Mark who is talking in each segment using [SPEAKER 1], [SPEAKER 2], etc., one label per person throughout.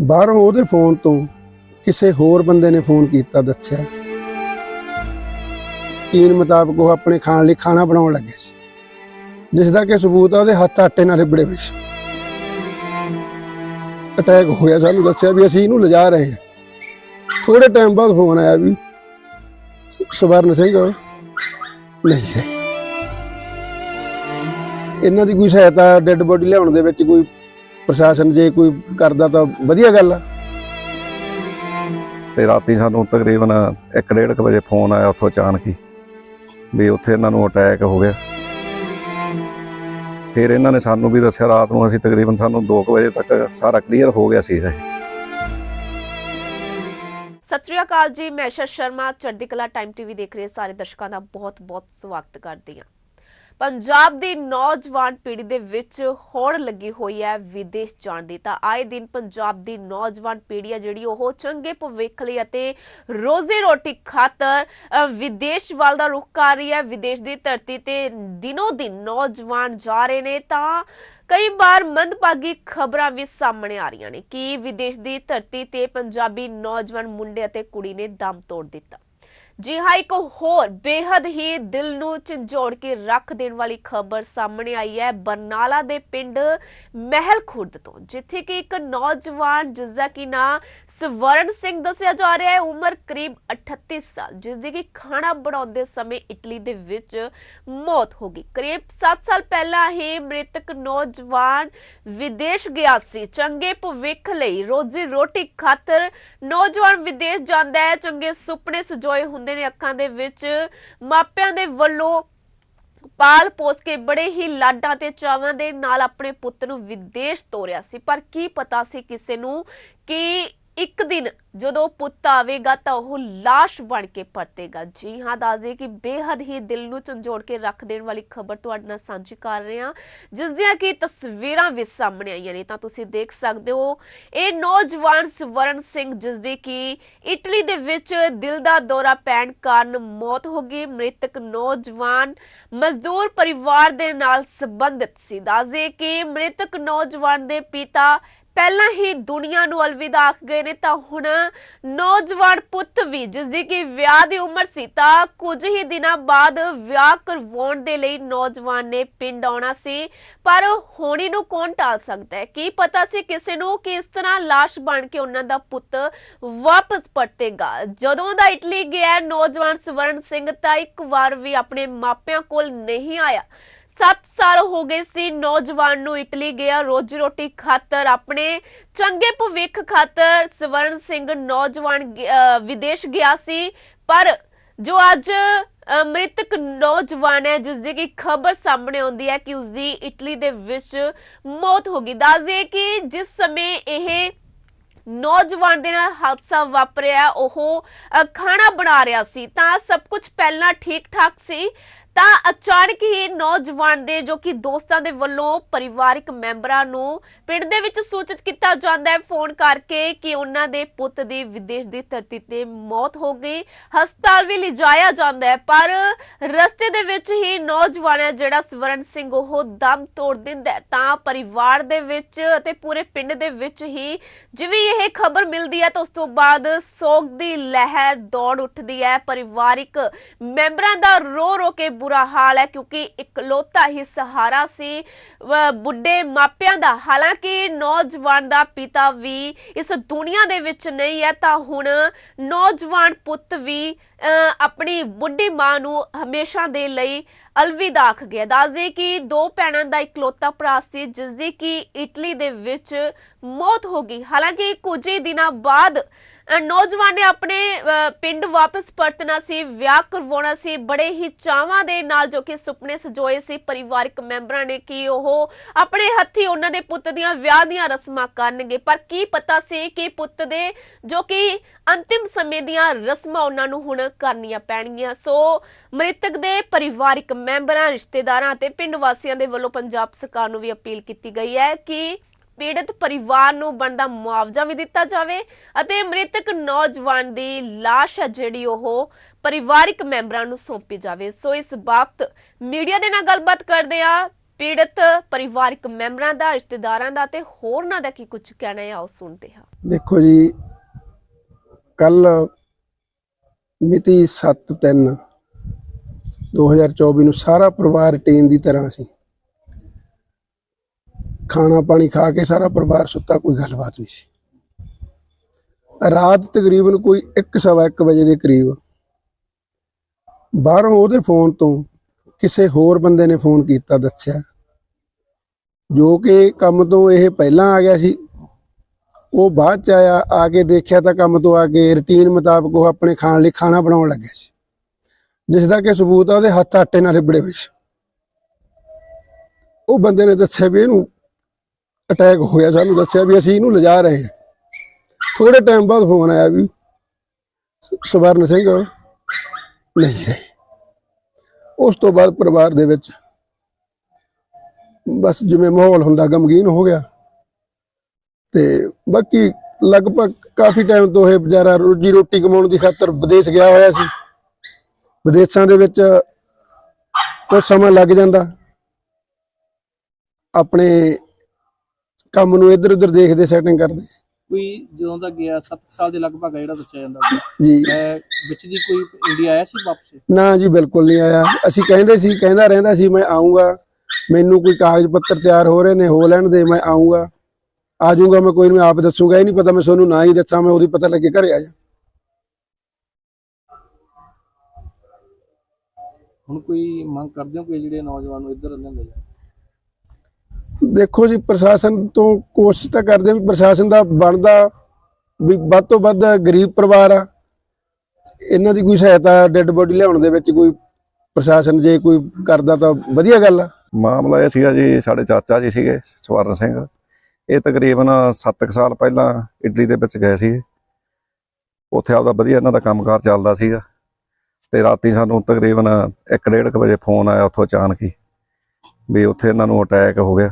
[SPEAKER 1] ਬਾਹਰੋਂ ਉਹਦੇ ਫੋਨ ਤੋਂ ਕਿਸੇ ਹੋਰ ਬੰਦੇ ਨੇ ਫੋਨ ਕੀਤਾ, ਦੱਸਿਆ। ਟੀਨ ਮੁਤਾਬਕ ਉਹ ਆਪਣੇ ਖਾਣ ਲਈ ਖਾਣਾ ਬਣਾਉਣ ਲੱਗੇ ਸੀ ਜਿਸ ਦਾ ਕਿ ਸਬੂਤ ਆ ਉਹਦੇ ਹੱਥ ਆਟੇ ਨਾਲ ਲਿਬੜੇ ਹੋਏ ਸੀ। ਅਟੈਕ ਹੋਇਆ ਸਾਨੂੰ, ਦੱਸਿਆ ਵੀ ਅਸੀਂ ਇਹਨੂੰ ਲਿਜਾ ਰਹੇ ਹਾਂ। ਥੋੜੇ ਟਾਈਮ ਬਾਅਦ ਫੋਨ ਆਇਆ ਵੀ ਸ- ਸਵਰਨ ਸਿੰਘ ਨਹੀਂ ਰਹੇ। ਇਹਨਾਂ ਦੀ ਕੋਈ ਸਹਾਇਤਾ ਡੈੱਡ ਬੋਡੀ ਲਿਆਉਣ ਦੇ ਵਿੱਚ ਕੋਈ ਪ੍ਰਸ਼ਾਸਨ ਜੇ ਕੋਈ ਕਰਦਾ ਤਾਂ ਵਧੀਆ ਗੱਲ ਆ।
[SPEAKER 2] ਤੇ ਰਾਤੀ ਸਾਨੂੰ ਤਕਰੀਬਨ 1:30 ਵਜੇ ਫੋਨ ਆਇਆ ਉੱਥੋਂ ਅਚਾਨਕ ਹੀ ਵੀ ਉੱਥੇ ਇਹਨਾਂ ਨੂੰ ਅਟੈਕ ਹੋ ਗਿਆ। ਫਿਰ ਇਹਨਾਂ ਨੇ ਸਾਨੂੰ ਵੀ ਦੱਸਿਆ ਰਾਤ ਨੂੰ ਅਸੀਂ ਤਕਰੀਬਨ ਸਾਨੂੰ 2 ਵਜੇ ਤੱਕ ਸਾਰਾ ਕਲੀਅਰ ਹੋ ਗਿਆ ਸੀ ਇਹ।
[SPEAKER 3] ਸਤਿ ਸ਼੍ਰੀ ਅਕਾਲ ਜੀ ਮੈਂ ਸ਼ਰ ਸ਼ਰਮਾ ਚੜ੍ਹਦੀ ਕਲਾ ਟਾਈਮ ਟੀਵੀ ਦੇਖ ਰਹੇ ਸਾਰੇ ਦਰਸ਼ਕਾਂ ਦਾ ਬਹੁਤ-ਬਹੁਤ ਸਵਾਗਤ ਕਰਦੀ ਹਾਂ। ਪੰਜਾਬ ਦੀ ਨੌਜਵਾਨ ਪੀੜ੍ਹੀ ਦੇ ਵਿੱਚ ਹੋੜ ਲੱਗੀ ਹੋਈ ਹੈ ਵਿਦੇਸ਼ ਜਾਣ ਦੀ। ਤਾਂ ਆਏ ਦਿਨ ਪੰਜਾਬ ਦੀ ਨੌਜਵਾਨ ਪੀੜ੍ਹੀ ਹੈ ਜਿਹੜੀ ਉਹ ਚੰਗੇ ਭਵਿੱਖ ਲਈ ਅਤੇ ਰੋਜ਼ੀ ਰੋਟੀ ਖਾਤਰ ਵਿਦੇਸ਼ ਵੱਲ ਦਾ ਰੁਖ ਕਰ ਰਹੀ ਹੈ। ਵਿਦੇਸ਼ ਦੀ ਧਰਤੀ ਤੇ ਦਿਨੋ ਦਿਨ ਨੌਜਵਾਨ ਜਾ ਰਹੇ ਨੇ। ਤਾਂ ਕਈ ਵਾਰ ਮੰਦਭਾਗੀ ਖਬਰਾਂ ਵੀ ਸਾਹਮਣੇ ਆ ਰਹੀਆਂ ਨੇ ਕਿ ਵਿਦੇਸ਼ ਦੀ ਧਰਤੀ ਤੇ ਪੰਜਾਬੀ ਨੌਜਵਾਨ ਮੁੰਡੇ ਅਤੇ ਕੁੜੀ ਨੇ ਦਮ ਤੋੜ ਦਿੱਤਾ। ਜੀ ਹਾਂ ਇੱਕ ਹੋਰ ਬੇहद ਹੀ ਦਿਲ ਨੂੰ ਝੰਜੋੜ ਕੇ ਰੱਖ ਦੇਣ ਵਾਲੀ ਖਬਰ ਸਾਹਮਣੇ ਆਈ ਹੈ। ਬਰਨਾਲਾ ਦੇ ਪਿੰਡ ਮਹਿਲ ਖੁਰਦ ਤੋਂ, ਜਿੱਥੇ ਕਿ ਇੱਕ ਨੌਜਵਾਨ ਜਿਸ ਦਾ ਕੀ ਨਾਂ ਸਵਰਨ ਸਿੰਘ ਦੱਸਿਆ ਜਾ ਰਿਹਾ ਹੈ, ਉਮਰ ਕਰੀਬ 38 ਸਾਲ ਜਿਸ ਦੀ ਕਿ ਖਾਣਾ ਬਣਾਉਂਦੇ ਸਮੇਂ ਇਟਲੀ ਦੇ ਵਿੱਚ ਮੌਤ ਹੋ ਗਈ। ਕਰੀਬ 7 ਸਾਲ ਪਹਿਲਾਂ ਹੀ ਮ੍ਰਿਤਕ ਨੌਜਵਾਨ ਵਿਦੇਸ਼ ਗਿਆ ਸੀ। ਚੰਗੇ ਭਵਿੱਖ ਲਈ ਰੋਜ਼ੀ ਰੋਟੀ ਖਾਤਰ ਨੌਜਵਾਨ ਵਿਦੇਸ਼ ਜਾਂਦਾ ਹੈ। ਚੰਗੇ ਸੁਪਨੇ ਸਜੋਏ ਹੁੰਦੇ ਨੇ ਅੱਖਾਂ ਦੇ ਵਿੱਚ। ਮਾਪਿਆਂ ਦੇ ਵੱਲੋਂ ਪਾਲ ਪੋਸ ਕੇ ਬੜੇ ਹੀ ਲਾਡਾਂ ਤੇ ਚਾਵਾਂ ਦੇ ਨਾਲ ਆਪਣੇ ਪੁੱਤ ਨੂੰ ਵਿਦੇਸ਼ ਤੋਰਿਆ ਸੀ। ਪਰ ਕੀ ਪਤਾ ਸੀ ਕਿਸੇ ਨੂੰ ਕਿ ਦਿਨ ਜਦੋਂ ਪੁੱਤ ਆਵੇਗਾ ਤਾਂ ਉਹ লাশ ਬਣ ਕੇ ਪਰਤੇਗਾ। ਜੀ ਹਾਂ ਦੱਸਦੇ ਕਿ ਬੇਹੱਦ ਹੀ ਦਿਲ ਨੂੰ ਝੰਜੋੜ ਕੇ ਰੱਖ ਦੇਣ ਵਾਲੀ ਖਬਰ ਤੁਹਾਡੇ ਨਾਲ ਸਾਂਝੀ ਕਰ ਰਹੇ ਹਾਂ। ਜਿਸ ਦੀਆਂ ਕਿ ਤਸਵੀਰਾਂ ਵੀ ਸਾਹਮਣੇ ਆਈਆਂ ਨੇ, ਤਾਂ ਤੁਸੀਂ ਦੇਖ ਸਕਦੇ ਹੋ, ਇਹ ਨੌਜਵਾਨ ਸਵਰਨ ਸਿੰਘ ਜਿਸ ਦੀ ਕਿ ਇਟਲੀ ਦੇ ਵਿੱਚ ਦਿਲ ਦਾ ਦੌਰਾ ਪੈਣ ਕਾਰਨ ਮੌਤ ਹੋ ਗਈ। ਮ੍ਰਿਤਕ ਨੌਜਵਾਨ ਮਜ਼ਦੂਰ ਪਰਿਵਾਰ ਦੇ ਨਾਲ ਸੰਬੰਧਿਤ ਸੀ। ਦੱਸਦੇ ਕਿ ਮ੍ਰਿਤਕ ਨੌਜਵਾਨ ਦੇ ਪਿਤਾ ਪਹਿਲਾਂ ਹੀ ਦੁਨੀਆ ਨੂੰ ਅਲਵਿਦਾ ਆਖ ਗਏ ਨੇ, ਤਾਂ ਹੁਣ ਨੌਜਵਾਨ ਪੁੱਤ ਵੀ, ਜਿਸ ਦੀ ਕਿ ਵਿਆਹ ਦੀ ਉਮਰ ਸੀ, ਤਾਂ ਕੁਝ ਹੀ ਦਿਨਾਂ ਬਾਅਦ ਵਿਆਹ ਕਰਵਾਉਣ ਦੇ ਲਈ ਨੌਜਵਾਨ ਨੇ ਪਿੰਡ ਆਉਣਾ ਸੀ। ਪਰ ਹੋਣੀ ਨੂੰ ਕੌਣ ਟਾਲ ਸਕਦਾ ਹੈ? ਕੀ ਪਤਾ ਸੀ ਕਿਸੇ ਨੂੰ ਕਿ ਇਸ ਤਰ੍ਹਾਂ লাশ ਬਣ ਕੇ ਉਹਨਾਂ ਦਾ ਪੁੱਤ ਵਾਪਸ ਪਰਤੇਗਾ। ਜਦੋਂ ਦਾ ਇਟਲੀ ਗਿਆ, ਨੌਜਵਾਨ ਸਵਰਨ ਸਿੰਘ ਤਾਂ ਇੱਕ ਵਾਰ ਵੀ ਆਪਣੇ ਮਾਪਿਆਂ ਕੋਲ ਨਹੀਂ ਆਇਆ। 7 ਸਾਲ ਹੋ ਗਏ ਸੀ ਨੌਜਵਾਨ ਨੂੰ ਇਟਲੀ ਗਿਆ ਰੋਜੀ ਰੋਟੀ ਖਾਤਰ। ਆਪਣੇ ਚੰਗੇ ਭਵਿੱਖ ਖਾਤਰ ਸਵਰਨ ਸਿੰਘ ਨੌਜਵਾਨ ਵਿਦੇਸ਼ ਗਿਆ ਸੀ। ਪਰ ਜੋ ਅੱਜ ਮ੍ਰਿਤਕ ਨੌਜਵਾਨ ਹੈ ਜਿਸ ਦੀ ਕਿ ਖਬਰ ਸਾਹਮਣੇ ਆਉਂਦੀ ਹੈ ਕਿ ਉਸ ਦੀ ਇਟਲੀ ਦੇ ਵਿੱਚ ਮੌਤ ਹੋ ਗਈ। ਦੱਸਦੇ ਕਿ ਜਿਸ ਸਮੇਂ ਇਹ ਨੌਜਵਾਨ ਦੇ ਨਾਲ ਹਾਦਸਾ ਵਾਪਰਿਆ, ਉਹ ਖਾਣਾ ਬਣਾ ਰਿਹਾ ਸੀ। ਤਾਂ ਸਭ ਕੁਝ ਪਹਿਲਾਂ ਠੀਕ ਠਾਕ ਸੀ। ਤਾਂ ਅਚਾਨਕ ਹੀ ਨੌਜਵਾਨ ਦੇ ਜੋ ਕਿ ਦੋਸਤਾਂ ਦੇ ਵੱਲੋਂ ਪਰਿਵਾਰਿਕ ਮੈਂਬਰਾਂ ਨੂੰ ਪਿੰਡ ਦੇ ਵਿੱਚ ਸੂਚਿਤ ਕੀਤਾ ਜਾਂਦਾ ਹੈ, ਫੋਨ ਕਰਕੇ ਕਿ ਉਹਨਾਂ ਦੇ ਪੁੱਤ ਦੀ ਵਿਦੇਸ਼ ਦੀ ਧਰਤੀ ਤੇ ਮੌਤ ਹੋ ਗਈ। ਹਸਪਤਾਲ ਵੀ ਲਿਜਾਇਆ ਜਾਂਦਾ ਹੈ, ਪਰ ਰਸਤੇ ਦੇ ਵਿੱਚ ਹੀ ਨੌਜਵਾਨ ਹੈ ਜਿਹੜਾ ਸਵਰਨ ਸਿੰਘ, ਉਹ ਦਮ ਤੋੜ ਦਿੰਦਾ ਤਾਂ ਪਰਿਵਾਰ ਦੇ ਵਿੱਚ ਅਤੇ ਪੂਰੇ ਪਿੰਡ ਦੇ ਵਿੱਚ ਹੀ ਜਿਵੇਂ ਇਹ ਖਬਰ ਮਿਲਦੀ ਹੈ ਤਾਂ ਉਸ ਤੋਂ ਬਾਅਦ ਸੋਗ ਦੀ ਲਹਿਰ ਦੌੜ ਉੱਠਦੀ ਹੈ। ਪਰਿਵਾਰਿਕ ਮੈਂਬਰਾਂ ਦਾ ਰੋ ਰੋ ਕੇ ਬੁਰਾ ਹਾਲ ਹੈ ਕਿਉਂਕਿ ਇਕਲੌਤਾ ਹੀ ਸਹਾਰਾ ਸੀ। ਬੁੱਢੇ ਮਾਪਿਆਂ ਦਾ। ਹਾਲਾਂਕਿ ਨੌਜਵਾਨ ਦਾ ਪਿਤਾ ਵੀ ਇਸ ਦੁਨੀਆ ਦੇ ਵਿੱਚ ਨਹੀਂ ਹੈ ਤਾਂ ਹੁਣ ਨੌਜਵਾਨ ਪੁੱਤ ਵੀ ਅਹ, ਆਪਣੀ ਬੁੱਢੀ ਮਾਂ ਨੂੰ ਹਮੇਸ਼ਾ ਦੇ ਲਈ ਅਲਵਿਦਾ ਆਖ ਗਿਆ। ਦੱਸਦੇ ਕਿ ਦੋ ਭੈਣਾਂ ਦਾ ਇਕਲੌਤਾ ਭਰਾ ਸੀ ਜਿਸ ਦੀ ਕਿ ਇਟਲੀ ਦੇ ਵਿੱਚ ਮੌਤ ਹੋ ਗਈ। ਹਾਲਾਂਕਿ ਕੁਝ ਹੀ ਦਿਨਾਂ ਬਾਅਦ ਨੌਜਵਾਨ ਨੇ ਆਪਣੇ ਪਿੰਡ ਵਾਪਸ ਪਰਤਣਾ ਸੀ, ਵਿਆਹ ਕਰਵਾਉਣਾ ਸੀ, ਬੜੇ ਹੀ ਚਾਵਾਂ ਦੇ ਨਾਲ ਜੋ ਕਿ ਸੁਪਨੇ ਸਜੋਏ ਸੀ ਪਰਿਵਾਰਕ ਮੈਂਬਰਾਂ ਨੇ ਕਿ ਉਹ ਆਪਣੇ ਹੱਥੀ ਉਹਨਾਂ ਦੇ ਪੁੱਤ ਦੀਆਂ ਵਿਆਹ ਦੀਆਂ ਰਸਮਾਂ ਕਰਨਗੇ। ਪਰ ਕੀ ਪਤਾ ਸੀ ਕਿ ਪੁੱਤ ਦੇ ਜੋ ਕਿ ਅੰਤਿਮ ਸਮੇਂ ਦੀਆਂ ਰਸਮਾਂ ਉਹਨਾਂ ਨੂੰ ਹੁਣ ਕਰਨੀਆਂ ਪੈਣਗੀਆਂ। ਸੋ ਮ੍ਰਿਤਕ ਦੇ ਪਰਿਵਾਰਕ ਮੈਂਬਰਾਂ, ਰਿਸ਼ਤੇਦਾਰਾਂ ਅਤੇ ਪਿੰਡ ਵਾਸੀਆਂ ਦੇ ਵੱਲੋਂ ਪੰਜਾਬ ਸਰਕਾਰ ਨੂੰ ਵੀ ਅਪੀਲ ਕੀਤੀ ਗਈ ਹੈ ਕਿ ਪੀੜਤ ਪਰਿਵਾਰ ਨੂੰ ਬਣਦਾ ਮੁਆਵਜ਼ਾ ਵੀ ਦਿੱਤਾ ਜਾਵੇ ਅਤੇ ਮ੍ਰਿਤਕ ਨੌਜਵਾਨ ਦੀ লাশ ਹੈ ਜਿਹੜੀ ਉਹ ਪਰਿਵਾਰਿਕ ਮੈਂਬਰਾਂ ਨੂੰ ਸੌਂਪੀ ਜਾਵੇ। ਸੋ ਇਸ ਬਾਬਤ ਮੀਡੀਆ ਦੇ ਨਾਲ ਗੱਲਬਾਤ ਕਰਦੇ ਆ ਪੀੜਤ ਪਰਿਵਾਰਕ ਮੈਂਬਰਾਂ ਦਾ, ਰਿਸ਼ਤੇਦਾਰਾਂ ਦਾ ਤੇ ਹੋਰਨਾਂ ਦਾ ਕੀ ਕੁਝ ਕਹਿਣਾ ਹੈ, ਆਓ ਸੁਣਦੇ ਹਾਂ।
[SPEAKER 1] ਦੇਖੋ ਜੀ, ਕੱਲ ਮਿਤੀ 7/3 2024 ਨੂੰ ਸਾਰਾ ਪਰਿਵਾਰ ਰੁਟੀਨ ਦੀ ਤਰ੍ਹਾਂ ਸੀ। ਖਾਣਾ ਪਾਣੀ ਖਾ ਕੇ ਸਾਰਾ ਪਰਿਵਾਰ ਸੁੱਤਾ, ਕੋਈ ਗੱਲਬਾਤ ਨਹੀਂ ਸੀ। ਰਾਤ ਤਕਰੀਬਨ ਕੋਈ 1:15 ਵਜੇ ਦੇ ਕਰੀਬ ਬਾਹਰੋਂ ਉਹਦੇ ਫੋਨ ਤੋਂ ਕਿਸੇ ਹੋਰ ਬੰਦੇ ਨੇ ਫੋਨ ਕੀਤਾ, ਦੱਸਿਆ। ਜੋ ਕਿ ਕੰਮ ਤੋਂ ਇਹ ਪਹਿਲਾਂ ਆ ਗਿਆ ਸੀ। ਉਹ ਬਾਅਦ ਚ ਆਇਆ, ਆ ਕੇ ਦੇਖਿਆ ਤਾਂ ਕੰਮ ਤੋਂ ਆ ਕੇ ਰੁਟੀਨ ਮੁਤਾਬਕ ਉਹ ਆਪਣੇ ਖਾਣ ਲਈ ਖਾਣਾ ਬਣਾਉਣ ਲੱਗਿਆ ਸੀ। ਜਿਸ ਦਾ ਕਿ ਸਬੂਤ ਆ, ਉਹਦੇ ਹੱਥ ਆਟੇ ਨਾਲ ਰਿਬੜੇ ਹੋਏ ਸੀ। ਉਹ ਬੰਦੇ ਨੇ ਦੱਸਿਆ ਵੀ ਇਹਨੂੰ ਅਟੈਕ ਹੋਇਆ, ਸਾਨੂੰ ਦੱਸਿਆ ਵੀ ਅਸੀਂ ਇਹਨੂੰ ਲਿਜਾ ਰਹੇ ਹਾਂ। ਥੋੜੇ ਟਾਈਮ ਬਾਅਦ ਫੋਨ ਆਇਆ ਵੀ ਸਵਰਨ ਸਿੰਘ ਨਹੀਂ ਰਹੇ ਉਸ ਤੋਂ ਬਾਅਦ ਪਰਿਵਾਰ ਦੇ ਵਿੱਚ ਬਸ ਜਿਵੇਂ ਮਾਹੌਲ ਹੁੰਦਾ, ਗਮਗੀਨ ਹੋ ਗਿਆ। ਤੇ ਬਾਕੀ ਲਗਭਗ ਕਾਫੀ ਟਾਈਮ ਤੋਂ ਇਹ ਵਿਚਾਰਾ ਰੋਜੀ ਰੋਟੀ ਕਮਾਉਣ ਦੀ ਖਾਤਰ ਵਿਦੇਸ਼ ਗਿਆ ਹੋਇਆ ਸੀ। ਵਿਦੇਸ਼ਾਂ ਦੇ ਵਿੱਚ ਕੁਝ ਸਮਾਂ ਲੱਗ ਜਾਂਦਾ। ਆਪਣੇ ਕੰਮ ਨੂੰ ਇੱਧਰ ਉੱਧਰ ਦੇਖਦੇ ਸੈਟਿੰਗ ਕਰਦੇ।
[SPEAKER 4] ਕੋਈ ਜਦੋਂ ਦਾ ਗਿਆ 7 ਸਾਲ ਦੇ ਲਗਭਗ ਆ ਜਿਹੜਾ ਦੱਸਿਆ ਜਾਂਦਾ ਸੀ।
[SPEAKER 1] ਜੀ।
[SPEAKER 4] ਵਿੱਚ ਦੀ ਕੋਈ ਇੰਡੀਆ ਆਇਆ ਸੀ ਵਾਪਸ?
[SPEAKER 1] ਨਾ ਜੀ ਬਿਲਕੁਲ ਨਹੀਂ ਆਇਆ। ਅਸੀਂ ਕਹਿੰਦੇ ਸੀ ਕਹਿੰਦਾ ਰਹਿੰਦਾ ਸੀ ਮੈਂ ਆਉਂਗਾ ਮੈਨੂੰ ਕੋਈ ਕਾਗਜ਼ ਪੱਤਰ ਤਿਆਰ ਹੋ ਰਹੇ ਨੇ ਹੋ ਲੈਣ ਦੇ ਮੈਂ ਆਉਂਗਾ ਆ ਜਾਊਂਗਾ ਮੈਂ ਕੋਈ ਨਹੀਂ ਆਪ ਦੱਸੂਗਾ ਇਹ ਨਹੀਂ ਪਤਾ ਮੈਂ ਤੁਹਾਨੂੰ ਨਾ ਹੀ ਦੱਸਾਂ ਮੈਂ ਉਹਦੀ ਪਤਾ ਲੱਗੇ ਘਰੇ ਆ ਜਾ।
[SPEAKER 4] ਹੁਣ ਕੋਈ ਮੰਗ ਕਰਦੇ ਹੋ ਕਿ ਜਿਹੜੇ ਨੌਜਵਾਨ ਨੂੰ ਇੱਧਰ ਲਿਆਂਦੇ ਜਾ
[SPEAKER 1] ਦੇਖੋ ਜੀ, ਪ੍ਰਸ਼ਾਸਨ ਤੋਂ ਕੋਸ਼ਿਸ਼ ਤਾਂ ਕਰਦੇ ਵੀ ਪ੍ਰਸ਼ਾਸਨ ਦਾ ਬਣਦਾ, ਵੀ ਵੱਧ ਤੋਂ ਵੱਧ ਗਰੀਬ ਪਰਿਵਾਰ ਆ। ਇਹਨਾਂ ਦੀ ਕੋਈ ਸਹਾਇਤਾ, ਡੈੱਡ ਬੋਡੀ ਲਿਆਉਣ ਦੇ ਵਿੱਚ ਕੋਈ ਪ੍ਰਸ਼ਾਸਨ ਜੇ ਕੋਈ ਕਰਦਾ ਤਾਂ ਵਧੀਆ ਗੱਲ ਆ।
[SPEAKER 2] ਮਾਮਲਾ ਇਹ ਸੀਗਾ ਜੀ, ਸਾਡੇ ਚਾਚਾ ਜੀ ਸੀਗੇ, ਸਵਰਨ ਸਿੰਘ। ਇਹ ਤਕਰੀਬਨ 7 ਸਾਲ ਪਹਿਲਾਂ ਇਟਲੀ ਦੇ ਵਿੱਚ ਗਏ ਸੀ ਉੱਥੇ ਆਪਦਾ ਵਧੀਆ ਇਹਨਾਂ ਦਾ ਕੰਮਕਾਰ ਚੱਲਦਾ ਸੀਗਾ। ਤੇ ਰਾਤੀ ਸਾਨੂੰ ਤਕਰੀਬਨ 1:30 ਵਜੇ ਫੋਨ ਆਇਆ ਉੱਥੋਂ ਅਚਾਨਕ ਹੀ, ਵੀ ਉੱਥੇ ਇਹਨਾਂ ਨੂੰ ਅਟੈਕ ਹੋ ਗਿਆ।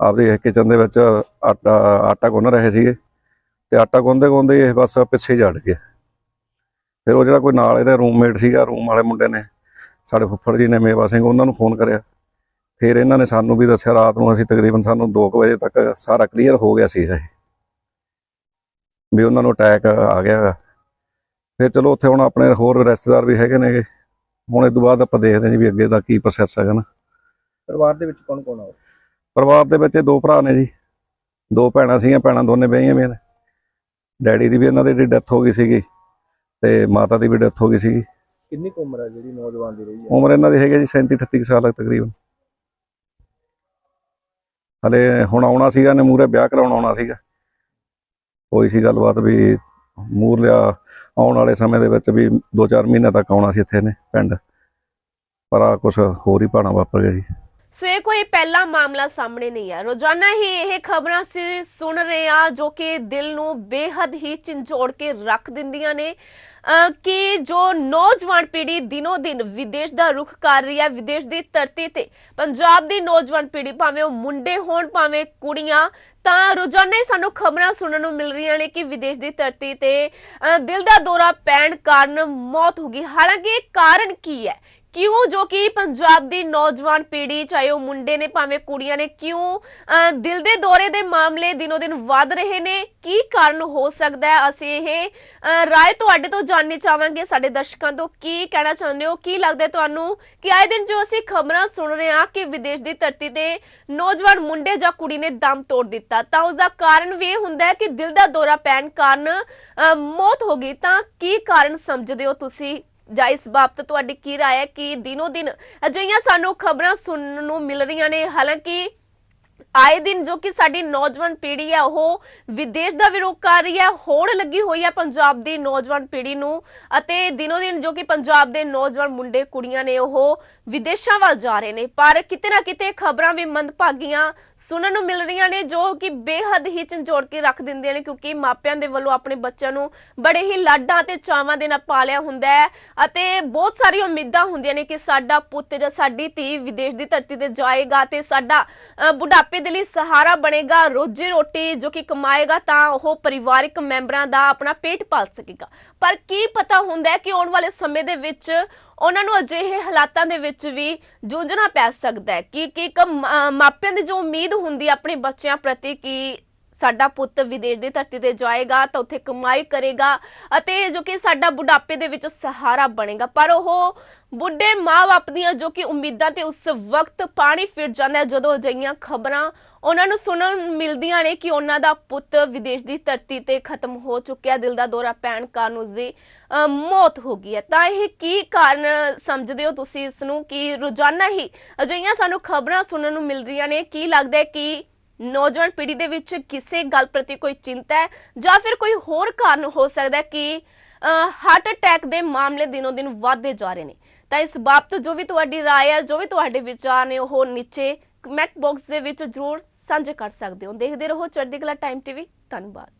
[SPEAKER 2] ਆਪਦੇ ਕਿਚਨ ਦੇ ਵਿੱਚ ਆਟਾ ਆਟਾ ਗੁੰਨ ਰਹੇ ਸੀਗੇ ਤੇ ਆਟਾ ਗੁੰਨਦੇ ਗੁੰਨਦੇ ਇਹ ਬਸ ਪਿੱਛੇ ਜੜ ਗਿਆ। ਫਿਰ ਉਹ ਜਿਹੜਾ ਕੋਈ ਨਾਲ ਇਹਦਾ ਰੂਮਮੇਟ ਸੀਗਾ ਰੂਮ ਵਾਲੇ ਮੁੰਡੇ ਨੇ ਸਾਡੇ ਫੁੱਫੜ ਜੀ ਨੇ ਮੇਵਾ ਸਿੰਘ ਉਹਨਾਂ ਨੂੰ ਫੋਨ ਕਰਿਆ। ਫਿਰ ਇਹਨਾਂ ਨੇ ਸਾਨੂੰ ਵੀ ਦੱਸਿਆ, ਰਾਤ ਨੂੰ ਅਸੀਂ ਤਕਰੀਬਨ ਸਾਨੂੰ 2 ਵਜੇ ਤੱਕ ਸਾਰਾ ਕਲੀਅਰ ਹੋ ਗਿਆ ਸੀ ਇਹ। ਵੀ ਉਹਨਾਂ ਨੂੰ ਅਟੈਕ ਆ ਗਿਆ ਹੈਗਾ। ਫਿਰ ਚਲੋ ਉੱਥੇ ਹੁਣ ਆਪਣੇ ਹੋਰ ਰਿਸ਼ਤੇਦਾਰ ਵੀ ਹੈਗੇ ਨੇਗੇ। ਹੁਣ ਇਸ ਤੋਂ ਬਾਅਦ ਆਪਾਂ ਦੇਖਦੇ ਹਾਂ ਜੀ ਵੀ ਅੱਗੇ ਦਾ ਕੀ ਪ੍ਰੋਸੈਸ ਹੈਗਾ ਨਾ।
[SPEAKER 4] ਪਰਿਵਾਰ ਦੇ ਵਿੱਚ ਕੌਣ ਕੌਣ ਆ
[SPEAKER 2] ਪਰਿਵਾਰ ਦੇ ਵਿੱਚ ਦੋ ਭਰਾ ਨੇ ਜੀ। ਦੋ ਭੈਣਾਂ ਸੀਗੀਆਂ ਭੈਣਾਂ ਦੋਨੇ ਵਿਆਹੀਆਂ ਵੀ ਨੇ। ਡੈਡੀ ਦੀ ਵੀ ਇਹਨਾਂ ਦੀ ਡੈਥ ਹੋ ਗਈ ਸੀਗੀ ਤੇ ਮਾਤਾ ਦੀ ਵੀ ਡੈਥ ਹੋ ਗਈ ਸੀਗੀ।
[SPEAKER 4] ਕਿੰਨੀ ਕੁ ਉਮਰ ਹੈ ਜਿਹੜੀ ਨੌਜਵਾਨ ਦੀ ਰਹੀ ਹੈ?
[SPEAKER 2] ਉਮਰ ਇਹਨਾਂ ਦੀ ਹੈਗੀ ਜੀ 37 38 ਸਾਲ ਤਕਰੀਬਨ। ਹਲੇ ਹੁਣ ਆਉਣਾ ਸੀਗਾ ਨੇ ਮੂਰੇ ਵਿਆਹ ਕਰਾਉਣ ਆਉਣਾ ਸੀਗਾ। ਹੋਈ ਸੀ ਗੱਲਬਾਤ ਵੀ ਮੂਰ ਲਿਆ ਆਉਣ ਵਾਲੇ ਸਮੇਂ ਦੇ ਵਿੱਚ ਵੀ 2-4 ਮਹੀਨੇ ਤੱਕ ਆਉਣਾ ਸੀ ਇੱਥੇ ਨੇ ਪਿੰਡ। ਪਰ ਆ ਕੁਝ ਹੋਰ ਹੀ ਭਾਣਾ ਵਾਪਰ ਗਿਆ ਜੀ।
[SPEAKER 3] ਸੋ ਇਹ ਕੋਈ ਪਹਿਲਾ ਮਾਮਲਾ ਸਾਹਮਣੇ ਨਹੀਂ ਹੈ ਰੋਜ਼ਾਨਾ ਹੀ ਇਹ ਖਬਰਾਂ ਅਸੀਂ ਸੁਣ ਰਹੇ ਆ ਜੋ ਕਿ ਦਿਲ ਨੂੰ ਬੇਹੱਦ ਹੀ ਝੰਜੋੜ ਕੇ ਰੱਖ ਦਿੰਦੀਆਂ ਨੇ। ਕਿ ਜੋ ਨੌਜਵਾਨ ਪੀੜ੍ਹੀ ਦਿਨੋ ਦਿਨ ਵਿਦੇਸ਼ ਦਾ ਰੁਖ ਕਰ ਰਹੀ ਹੈ, ਵਿਦੇਸ਼ ਦੀ ਧਰਤੀ ਤੇ, ਪੰਜਾਬ ਦੀ ਨੌਜਵਾਨ ਪੀੜ੍ਹੀ, ਭਾਵੇਂ ਉਹ ਮੁੰਡੇ ਹੋਣ, ਭਾਵੇਂ ਕੁੜੀਆਂ, ਤਾਂ ਰੋਜ਼ਾਨਾ ਹੀ ਸਾਨੂੰ ਖਬਰਾਂ ਸੁਣਨ ਨੂੰ ਮਿਲ ਰਹੀਆਂ ਨੇ ਕਿ ਵਿਦੇਸ਼ ਦੀ ਧਰਤੀ ਤੇ ਅਹ ਦਿਲ ਦਾ ਦੌਰਾ ਪੈਣ ਕਾਰਨ ਮੌਤ ਹੋ ਗਈ। ਹਾਲਾਂਕਿ ਇਹ ਕਾਰਨ ਕੀ ਹੈ? ਕਿਉਂ ਜੋ ਕਿ ਪੰਜਾਬ ਦੀ ਨੌਜਵਾਨ ਪੀੜ੍ਹੀ ਚਾਹੇ ਉਹ ਮੁੰਡੇ ਨੇ ਭਾਵੇਂ ਕੁੜੀਆਂ ਨੇ ਕਿਉਂ ਦਿਲ ਦੇ ਦੌਰੇ ਦੇ ਮਾਮਲੇ ਦਿਨੋ ਦਿਨ ਵੱਧ ਰਹੇ ਨੇ? ਕੀ ਕਾਰਨ ਹੋ ਸਕਦਾ ਹੈ? ਅਸੀਂ ਇਹ ਰਾਏ ਤੁਹਾਡੇ ਤੋਂ ਜਾਣਨੀ ਚਾਹਾਂਗੇ ਸਾਡੇ ਦਰਸ਼ਕਾਂ ਤੋਂ। ਕੀ ਕਹਿਣਾ ਚਾਹੁੰਦੇ ਹੋ? ਕੀ ਲੱਗਦਾ ਤੁਹਾਨੂੰ ਕਿ ਆਏ ਦਿਨ ਜੋ ਅਸੀਂ ਖਬਰਾਂ ਸੁਣ ਰਹੇ ਹਾਂ ਕਿ ਵਿਦੇਸ਼ ਦੀ ਧਰਤੀ ਤੇ ਨੌਜਵਾਨ ਮੁੰਡੇ ਜਾਂ ਕੁੜੀ ਨੇ ਦਮ ਤੋੜ ਦਿੱਤਾ ਤਾਂ ਉਸ ਦਾ ਕਾਰਨ ਵੀ ਇਹ ਹੁੰਦਾ ਹੈ ਕਿ ਦਿਲ ਦਾ ਦੌਰਾ ਪੈਣ ਕਾਰਨ ਅਹ, ਮੌਤ ਹੋ ਗਈ। ਤਾਂ ਕੀ ਕਾਰਨ ਸਮਝਦੇ ਹੋ ਤੁਸੀਂ? ਜਾਂ ਇਸ ਬਾਬਤ ਤੁਹਾਡੀ ਕੀ ਰਾਏ ਹੈ, ਕਿ ਦਿਨੋ ਦਿਨ ਅਜਿਹੀਆਂ ਸਾਨੂੰ ਖਬਰਾਂ ਸੁਣਨ ਨੂੰ ਮਿਲ ਰਹੀਆਂ ਨੇ? ਹਾਲਾਂਕਿ ਆਏ ਦਿਨ ਜੋ ਕਿ ਸਾਡੀ ਨੌਜਵਾਨ ਪੀੜ੍ਹੀ ਹੈ, ਉਹ ਵਿਦੇਸ਼ ਦਾ ਵਿਰੋਧ ਕਰ ਰਹੀ ਹੈ, ਹੋੜ ਲੱਗੀ ਹੋਈ ਹੈ ਪੰਜਾਬ ਦੀ ਨੌਜਵਾਨ ਪੀੜ੍ਹੀ ਨੂੰ ਅਤੇ ਦਿਨੋ ਦਿਨ ਜੋ ਕਿ ਪੰਜਾਬ ਦੇ ਨੌਜਵਾਨ ਮੁੰਡੇ, ਕੁੜੀਆਂ ਨੇ ਉਹ ਵਿਦੇਸ਼ਾਂ ਵੱਲ ਜਾ ਰਹੇ ਨੇ, ਪਰ ਕਿਤੇ ਨਾ ਕਿਤੇ ਖਬਰਾਂ ਵੀ ਮੰਦਭਾਗੀਆਂ ਸੁਣਨ ਨੂੰ ਮਿਲ ਰਹੀਆਂ ਨੇ, ਜੋ ਕਿ ਬੇਹੱਦ ਹੀ ਝੰਜੋੜ ਕੇ ਰੱਖ ਦਿੰਦੀਆਂ ਨੇ, ਕਿਉਂਕਿ ਮਾਪਿਆਂ ਦੇ ਵੱਲੋਂ ਆਪਣੇ ਬੱਚਿਆਂ ਨੂੰ ਬੜੇ ਹੀ ਲਾਡਾਂ ਤੇ ਚਾਵਾਂ ਦੇ ਨਾਲ ਪਾਲਿਆ ਹੁੰਦਾ ਹੈ। ਅਤੇ ਬਹੁਤ ਸਾਰੀਆਂ ਉਮੀਦਾਂ ਹੁੰਦੀਆਂ ਨੇ ਕਿ ਸਾਡਾ ਪੁੱਤ ਜਾਂ ਸਾਡੀ ਧੀ ਵਿਦੇਸ਼ ਦੀ ਧਰਤੀ ਤੇ ਜਾਏਗਾ ਤੇ ਸਾਡਾ ਬੁਢਾਪੇ ਦੇ ਲਈ ਸਹਾਰਾ ਬਣੇਗਾ, ਰੋਜੀ ਰੋਟੀ ਜੋ ਕਿ ਕਮਾਏਗਾ, ਤਾਂ ਉਹ ਪਰਿਵਾਰਿਕ ਮੈਂਬਰਾਂ ਦਾ ਆਪਣਾ ਪੇਟ ਪਾਲ ਸਕੇਗਾ। ਪਰ ਕੀ ਪਤਾ ਹੁੰਦਾ ਹੈ ਕਿ ਆਉਣ ਵਾਲੇ ਸਮੇਂ ਦੇ ਵਿੱਚ ਉਹਨਾਂ ਨੂੰ ਅਜਿਹੇ ਹਾਲਾਤਾਂ ਦੇ ਵਿੱਚ ਵੀ ਜੂਝਣਾ ਪੈ ਸਕਦਾ ਹੈ ਕਿ ਕਿ ਇੱਕ ਮਾਪਿਆਂ ਦੀ ਜੋ ਉਮੀਦ ਹੁੰਦੀ ਹੈ ਆਪਣੇ ਬੱਚਿਆਂ ਪ੍ਰਤੀ ਕਿ ਸਾਡਾ ਪੁੱਤ ਵਿਦੇਸ਼ ਦੀ ਧਰਤੀ ਤੇ ਜਾਏਗਾ ਤਾਂ ਉੱਥੇ ਕਮਾਈ ਕਰੇਗਾ ਅਤੇ ਜੋ ਕਿ ਸਾਡਾ ਬੁਢਾਪੇ ਦੇ ਵਿੱਚ ਸਹਾਰਾ ਬਣੇਗਾ। ਪਰ ਉਹ ਬੁੱਢੇ ਮਾਂ-ਬਾਪ ਦੀਆਂ ਜੋ ਕਿ ਉਮੀਦਾਂ ਤੇ ਉਸ ਵਕਤ ਪਾਣੀ ਫਿਰ ਜਾਂਦਾ ਜਦੋਂ ਅਜਿਹੀਆਂ ਖਬਰਾਂ ਉਹਨਾਂ ਨੂੰ ਸੁਣਨ ਮਿਲਦੀਆਂ ਨੇ ਕਿ ਉਹਨਾਂ ਦਾ ਪੁੱਤ ਵਿਦੇਸ਼ ਦੀ ਧਰਤੀ ਤੇ ਖਤਮ ਹੋ ਚੁੱਕਿਆ ਦਿਲ ਦਾ ਦੌਰਾ ਪੈਣ ਕਾਰਨ ਉਸਦੀ ਅ, ਮੌਤ ਹੋ ਗਈ ਹੈ। ਤਾਂ ਇਹ ਕੀ ਕਾਰਨ ਸਮਝਦੇ ਹੋ ਤੁਸੀਂ ਇਸ ਨੂੰ? ਕਿ ਰੋਜ਼ਾਨਾ ਹੀ ਅਜਿਹੀਆਂ ਸਾਨੂੰ ਖਬਰਾਂ ਸੁਣਨ ਨੂੰ ਮਿਲ ਰਹੀਆਂ ਨੇ। ਕੀ ਲੱਗਦਾ ਹੈ ਕਿ ਨੌਜਵਾਨ ਪੀੜ੍ਹੀ ਦੇ ਵਿੱਚ ਕਿਸੇ ਗੱਲ ਪ੍ਰਤੀ ਕੋਈ ਚਿੰਤਾ ਹੈ ਜਾਂ ਫਿਰ ਕੋਈ ਹੋਰ ਕਾਰਨ ਹੋ ਸਕਦਾ ਹੈ ਕਿ ਹਾਰਟ ਅਟੈਕ ਦੇ ਮਾਮਲੇ ਦਿਨੋ ਦਿਨ ਵਧਦੇ ਜਾ ਰਹੇ ਨੇ ਤਾਂ ਇਸ ਬਾਬਤ ਜੋ ਵੀ ਤੁਹਾਡੀ رائے ਹੈ ਜੋ ਵੀ ਤੁਹਾਡੇ ਵਿਚਾਰ ਨੇ ਉਹ ਨੀਚੇ ਕਮੈਂਟ ਬਾਕਸ ਦੇ ਵਿੱਚ ਜ਼ਰੂਰ ਸਾਂਝੇ ਕਰ ਸਕਦੇ ਹੋ ਦੇਖਦੇ ਰਹੋ ਚੜ੍ਹਦੀ ਕਲਾ ਟਾਈਮ ਟੀਵੀ ਧੰਨਵਾਦ